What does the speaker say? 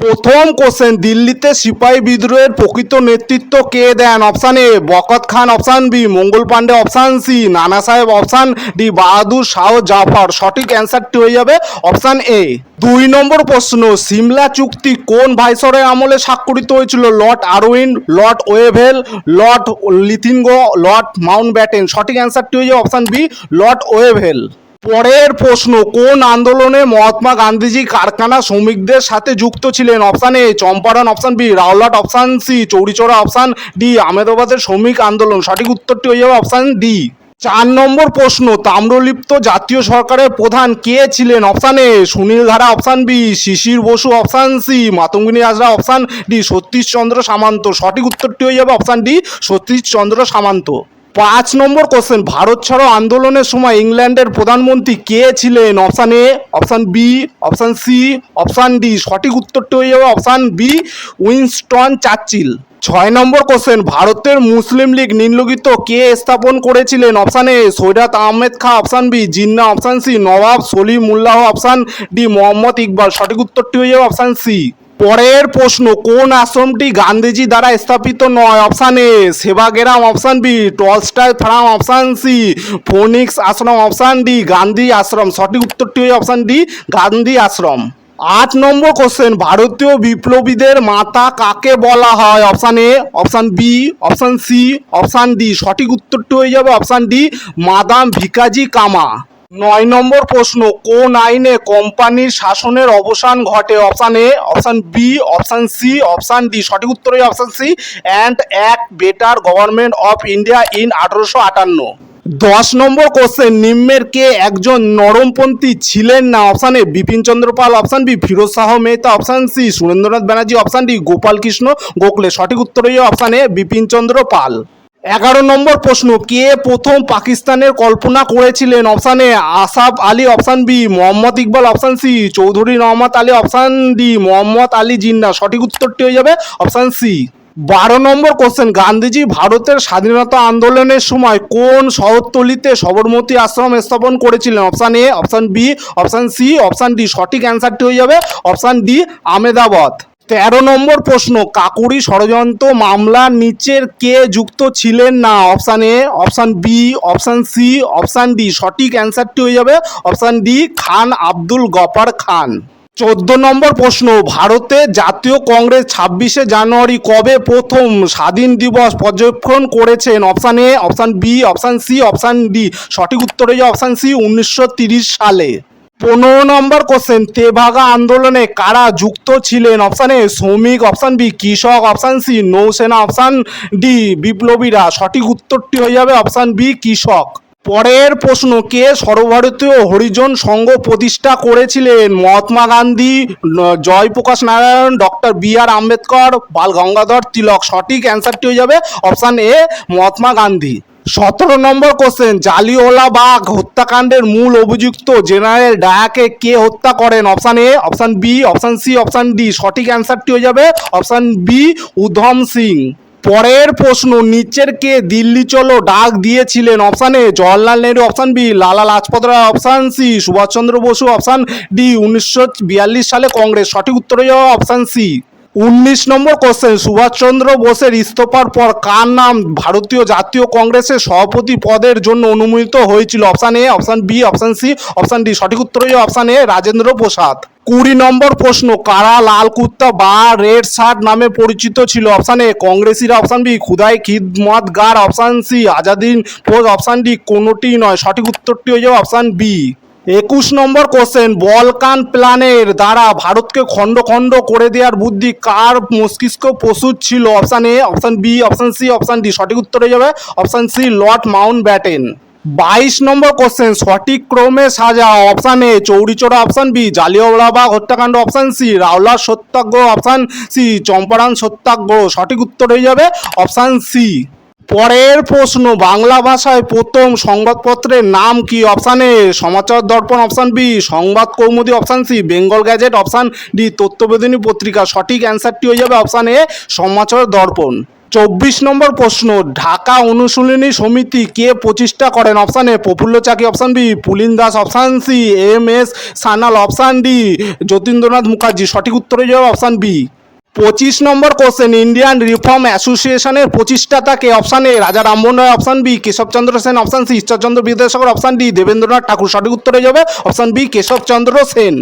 প্রথম কোশ্চেন, দিল্লিতে সিপাহি বিদ্রোহের প্রকৃত নেতৃত্ব কে দেন? Option A Bakht Khan option B Mangal Pandey option C Nana Sahib option D Bahadur Shah, Zafar. সঠিক অ্যান্সারটি হয়ে যাবে অপশান এ দুই নম্বর প্রশ্ন, সিমলা চুক্তি কোন ভাইসরের আমলে স্বাক্ষরিত হয়েছিল? Lord Irwin Lord Wavell Lord লিথিনগো Lord Mountbatten সঠিক অ্যান্সারটি হয়ে যাবে অপশান বি লর্ড ওয়েভেল পরের প্রশ্ন, কোন আন্দোলনে মহাত্মা গান্ধীজি কারখানা শ্রমিকদের সাথে যুক্ত ছিলেন? Option A Champaran, option B Rowlatt, option C Chauri Chaura, option D আহমেদাবাদের শ্রমিক আন্দোলন। সঠিক উত্তরটি হয়ে যাবে অপশান ডি চার নম্বর প্রশ্ন, তাম্রলিপ্ত জাতীয় সরকারের প্রধান কে ছিলেন? Option A Sunil Dhara, option B Shishir Basu, option C Matangini Hazra, option D Satish Chandra Samanta. সঠিক উত্তরটি হয়ে যাবে অপশান ডি সতীশ চন্দ্র সামান্ত। পাঁচ নম্বর কোশ্চেন ভারত ছাড়ো আন্দোলনের সময় ইংল্যান্ডের প্রধানমন্ত্রী কে ছিলেন? Option A option B option C option D সঠিক উত্তরটি হয়ে যাবে অপশান বি উইনস্টন চার্চিল। ছয় নম্বর কোশ্চেন ভারতের মুসলিম লীগ নিম্নলিখিত কে স্থাপন করেছিলেন? Option A Syed Ahmed Khan option B Jinnah option C Nawab Salimullah option D Mohammad Iqbal. সঠিক উত্তরটি হয়ে যাবে অপশান সি পরের প্রশ্ন, কোন আশ্রমটি গান্ধীজি দ্বারা স্থাপিত নয়? Option A, Sevagram, option B Tolstoy farm option C, Phoenix Ashram, option D, Gandhi Ashram. সঠিক উত্তরটি হয়ে অপশান ডি, গান্ধী আশ্রম। আট নম্বর কোশ্চেন ভারতীয় বিপ্লবীদের মাতা কাকে বলা হয়? Option A, option B, option C, option D. সঠিক উত্তরটি হয়ে যাবে অপশান ডি, মাদাম ভিকাজি কামা। নয় নম্বর প্রশ্ন, কোন আইনে কোম্পানির শাসনের অবসান ঘটে? Option A, option B option C option D সঠিক উত্তর option C and act better government of India in আঠারোশো আটান্ন। দশ নম্বর কোশ্চেন নিম্নের কে একজন নরমপন্থী ছিলেন না? Option A, Bipin Chandra Pal, option B Feroz Shah Mehta, option C Surendranath Banerjee, option D Gopal Krishna Gokhale. সঠিক উত্তর হয়ে অপশান এ, বিপিন চন্দ্র পাল। এগারো নম্বর প্রশ্ন, কে প্রথম পাকিস্তানের কল্পনা করেছিলেন? Option Asaf Ali option B Mohammad Iqbal option C Chaudhry Rahmat Ali option D Mohammad Ali Jinnah সঠিক উত্তরটি হয়ে যাবে অপশান সি বারো নম্বর কোশ্চেন গান্ধীজি ভারতের স্বাধীনতা আন্দোলনের সময় কোন শহরতলিতে সবরমতী আশ্রম স্থাপন করেছিলেন? Option A option B option C option D সঠিক অ্যান্সারটি হয়ে যাবে অপশান ডি আমেদাবাদ তেরো নম্বর প্রশ্ন, কাকুরি ষড়যন্ত্র মামলার নিচের কে যুক্ত ছিলেন না? Option A option B option C option D সঠিক অ্যান্সারটি হয়ে যাবে অপশান ডি খান আব্দুল গফার খান। চোদ্দ নম্বর প্রশ্ন, ভারতে জাতীয় কংগ্রেস ছাব্বিশে জানুয়ারি কবে প্রথম স্বাধীন দিবস পর্যবেক্ষণ করেছেন? Option A option B option C option D সঠিক উত্তর হয়ে যাবে অপশান সি উনিশশো সালে। পনেরো নম্বর কোশ্চেন তেভাগা আন্দোলনে কারা যুক্ত ছিলেন? অপশান এ শ্রমিক অপশান বি কৃষক অপশান সি নৌসেনা অপশান ডি বিপ্লবীরা। সঠিক উত্তরটি হয়ে যাবে অপশান বি কৃষক। পরের প্রশ্ন, কে সর্বভারতীয় হরিজন সংঘ প্রতিষ্ঠা করেছিলেন? Mahatma Gandhi, Jayaprakash Narayan, doctor B R Ambedkar, Bal Gangadhar Tilak. সঠিক অ্যান্সারটি হয়ে যাবে অপশান এ মহাত্মা গান্ধী। সতেরো নম্বর কোশ্চেন জালিওয়ালাবাগ হত্যাকাণ্ডের মূল অভিযুক্ত জেনারেল ডায়াকে কে হত্যা করেন? Option A option B option C option D সঠিক অ্যান্সারটি হয়ে যাবে অপশান বি উধম সিং। পরের প্রশ্ন, নিচের কে দিল্লি চলো ডাক দিয়েছিলেন? Option A Jawaharlal Nehru option B Lala Lajpat Rai option C Subhas Chandra Basu option D উনিশশো বিয়াল্লিশ সালে কংগ্রেস। সঠিক উত্তর হয়ে যাবে অপশান সি উনিশ নম্বর কোশ্চেন সুভাষচন্দ্র বোসের ইস্তফার পর কার নাম ভারতীয় জাতীয় কংগ্রেসের সভাপতি পদের জন্য অনুমোদিত হয়েছিল? Option A option B option C option D সঠিক উত্তর হয়ে অপশান এ রাজেন্দ্র প্রসাদ। কুড়ি নম্বর প্রশ্ন, কারা লাল কুত্তা বা রেড শার্ট নামে পরিচিত ছিল? Option A কংগ্রেসিরা। Option B Khudai, Khidmatgar. Option C Azad Hind Fauj. Option D কোনোটি নয়। সঠিক উত্তরটি হয়ে যাবে অপশান বি একুশ নম্বর কোশ্চেন বলকান প্ল্যানের দ্বারা ভারতকে খণ্ড খণ্ড করে দেওয়ার বুদ্ধি কার মস্তিষ্ক প্রস্তুত ছিল? Option A option B option C option D সঠিক উত্তর যাবে option C Lord Mountbatten বাইশ নম্বর কোশ্চেন সঠিক ক্রমে সাজা। Option A Chauri Chaura option B জালিয়াওয়ালাবাগ হত্যাকাণ্ড। অপশান সি রাওলার সত্যাগ্রহ। Option C Champaran satyagraha. সঠিক উত্তর হয়ে যাবে অপশান সি পরের প্রশ্ন, বাংলা ভাষায় প্রথম সংবাদপত্রের নাম কি? Option A Samachar Darpan option B Sambad Kaumudi option C Bengal Gazette option D Tattvabodhini Patrika. সঠিক অ্যান্সারটি হয়ে যাবে অপশান এ সমাচার দর্পণ। চব্বিশ নম্বর প্রশ্ন, ঢাকা অনুশীলনী সমিতি কে প্রতিষ্ঠা করেন? Option A Prafulla Chaki option B Pulin Das option C M S Sanyal option D Jatindranath Mukherjee. সঠিক উত্তর যাবে অপশান বি পঁচিশ নম্বর কোশ্চেন ইন্ডিয়ান রিফর্ম অ্যাসোসিয়েশনের প্রতিষ্ঠা কে option A Raja Rammohan Roy option B Keshab Chandra Sen option C Ishwar Chandra Vidyasagar option D Debendranath Tagore সঠিক উত্তর যাবে। Option B Keshab Chandra Sen.